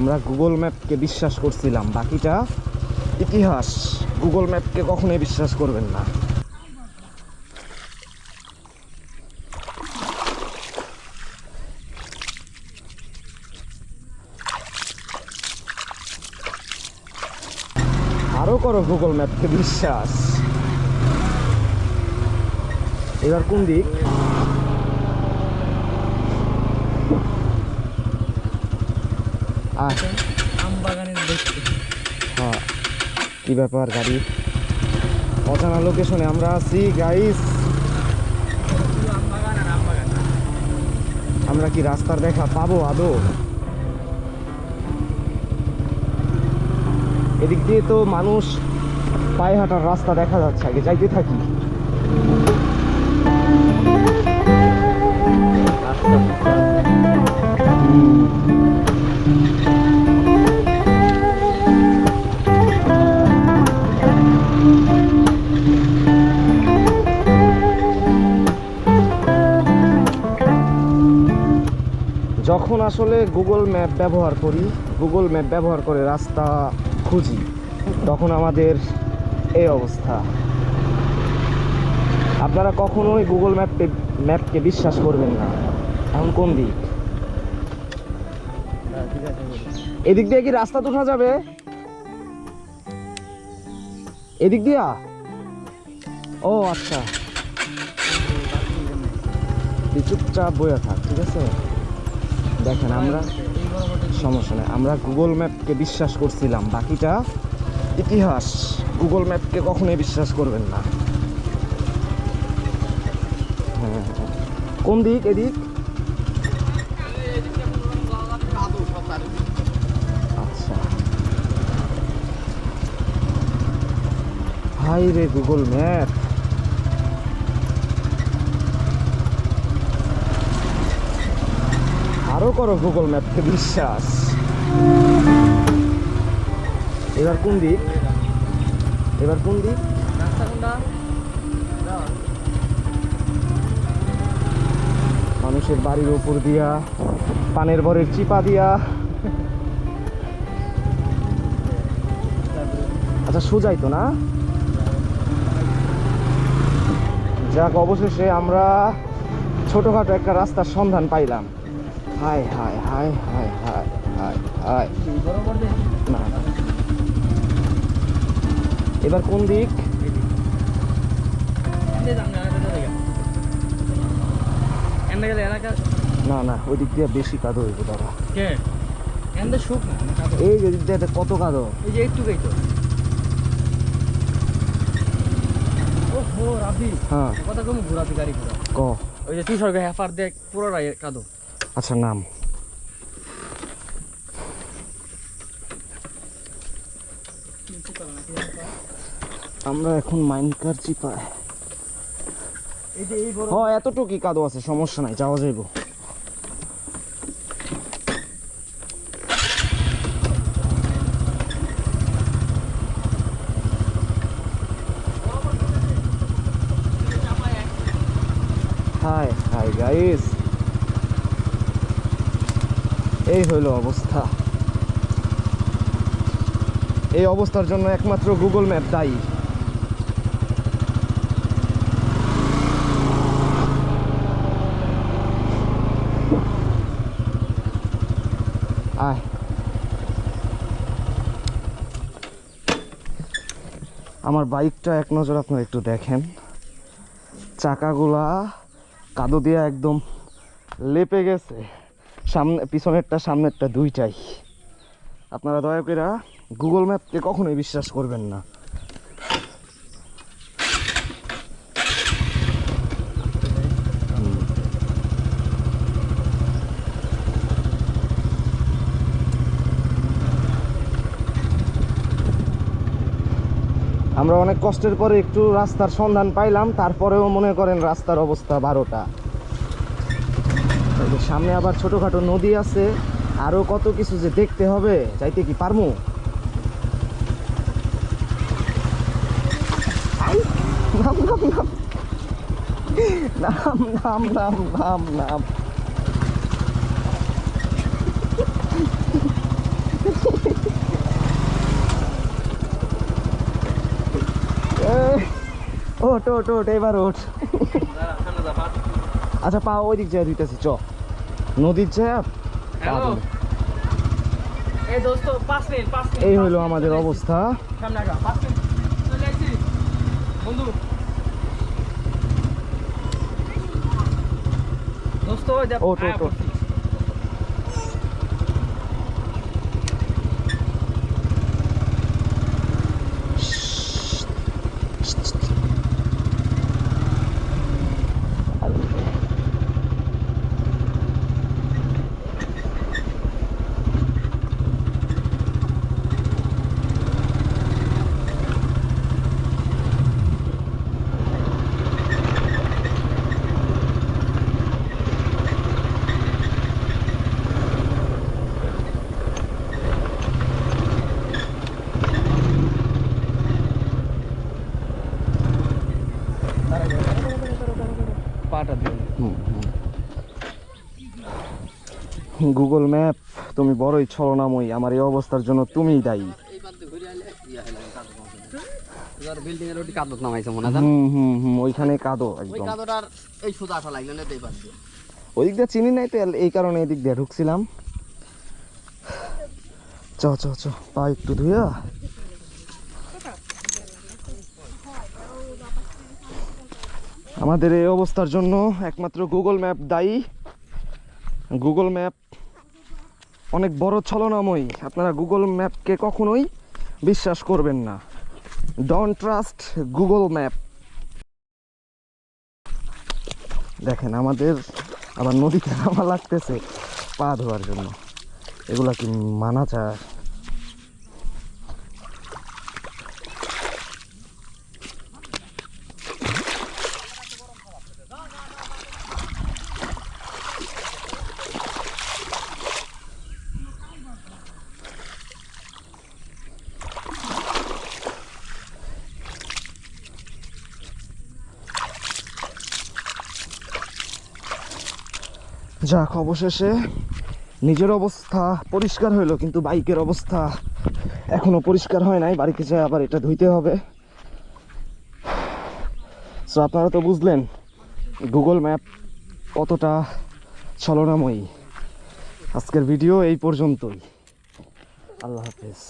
আমরা গুগল ম্যাপকে বিশ্বাস করছিলাম, বাকিটা ইতিহাস। গুগল ম্যাপকে কখনোই বিশ্বাস করবেন না। আরও করো গুগল ম্যাপকে বিশ্বাস। এবার কোন দিক? হ্যাঁ কি ব্যাপার গাড়ি? অজানা লোকেশনে আমরা আছি গাইস আমরা কি রাস্তার দেখা পাবো আদৌ? এদিক দিয়ে তো মানুষ পায়ে হাঁটার রাস্তা দেখা যাচ্ছে, আগে যাইতে থাকি। যখন আসলে গুগল ম্যাপ ব্যবহার করি গুগল ম্যাপ ব্যবহার করে রাস্তা খুঁজি, তখন আমাদের এই অবস্থা। আপনারা কখনোই গুগল ম্যাপে ম্যাপকে বিশ্বাস করবেন না। এখন কোন দিক? এদিক দিয়ে কি রাস্তা তোঠা যাবে? এদিক দিয়া? ও আচ্ছা। চুপচাপ বইয়া থাক, ঠিক আছে? দেখেন আমরা, সমস্যা নেই। আমরা গুগল ম্যাপকে বিশ্বাস করছিলাম, বাকিটা ইতিহাস। গুগল ম্যাপকে কখনোই বিশ্বাস করবেন না। হ্যাঁ হ্যাঁ। কোন দিক? এদিক? আচ্ছা। হাই রে গুগল ম্যাপ আরও করো গুগল ম্যাপকে বিশ্বাস। এবার কোন দিক? এবার কোন দিক। মানুষের বাড়ির উপর দিয়া, পানের বরের চিপা দিয়া। আচ্ছা সোজাই তো না? যাক, অবশেষে আমরা ছোটখাটো একটা রাস্তার সন্ধান পাইলাম। High high high high high high high না না এবার কোন দিক? না না ওই দিক দিয়ে বেশি কাদো হইব দাদা। এই যে দিক দিয়ে কত কাদো? এই যে একটু তো হ্যাঁ। কথা কম ঘোরাতে গাড়ি ঘোরা ক? ওই যে তুই সরকার হেফার দেখ পুরোটাই কাদো। আচ্ছা নাম। আমরা এখন মাইনকার চিপায় হ এতটুকুই কাদো আছে, সমস্যা নাই, যাওয়া যাইব। হাই হাই গাইস এই হইল অবস্থা। এই অবস্থার জন্য একমাত্র গুগল ম্যাপ দায়ী। আয়। আমার বাইকটা এক নজর আপনারা একটু দেখেন। চাকাগুলা কাদো দিয়ে একদম লেপে গেছে। সামনে, পিছনেরটা, সামনেরটা দুইটাই। আপনারা দয়া করে গুগল ম্যাপকে কখনোই বিশ্বাস করবেন না। আমরা অনেক কষ্টের পরে একটু রাস্তার সন্ধান পাইলাম, তারপরেও মনে করেন রাস্তার অবস্থা বারোটা। সামনে আবার ছোটোখাটো নদী আছে। আরও কত কিছু যে দেখতে হবে, যাইতে কি পারমু? নাম ওট ওট ওট এবার ওঠ। আচ্ছা পা ওই দিক যায় দুইটা চ। নদীর চাপ এই হইল আমাদের অবস্থা। ও আগা পাটা দিন গুগল ম্যাপ তুমি বড়ই ছলনাময়ী আমার এই অবস্থার জন্য তুমিই দায়ী। ওইখানে কাদো একদম। ওই দিক দিয়ে। চিনি নাই তো এই কারণে এই দিক দিয়ে ঢুকছিলাম। চ চ চ পা একটু ধুইয়া আমাদের এই অবস্থার জন্য একমাত্র গুগল ম্যাপ দায়ী। গুগল ম্যাপ অনেক বড় ছলনাময়ী। আপনারা গুগল ম্যাপকে কখনোই বিশ্বাস করবেন না। ডন ট্রাস্ট গুগল ম্যাপ দেখেন, আমাদের আবার নদীতে নামা লাগতেছে। পা ধোয়ার জন্য। এগুলা কি মানা যায় যাক, অবশেষে নিজের অবস্থা পরিষ্কার হইল, কিন্তু বাইকের অবস্থা এখনও পরিষ্কার হয় নাই। বাড়িতে যেয়ে আবার এটা ধুইতে হবে। সো আপনারা তো বুঝলেন গুগল ম্যাপ কতটা ছলনাময়ী। আজকের ভিডিও এই পর্যন্তই। আল্লাহ হাফেজ।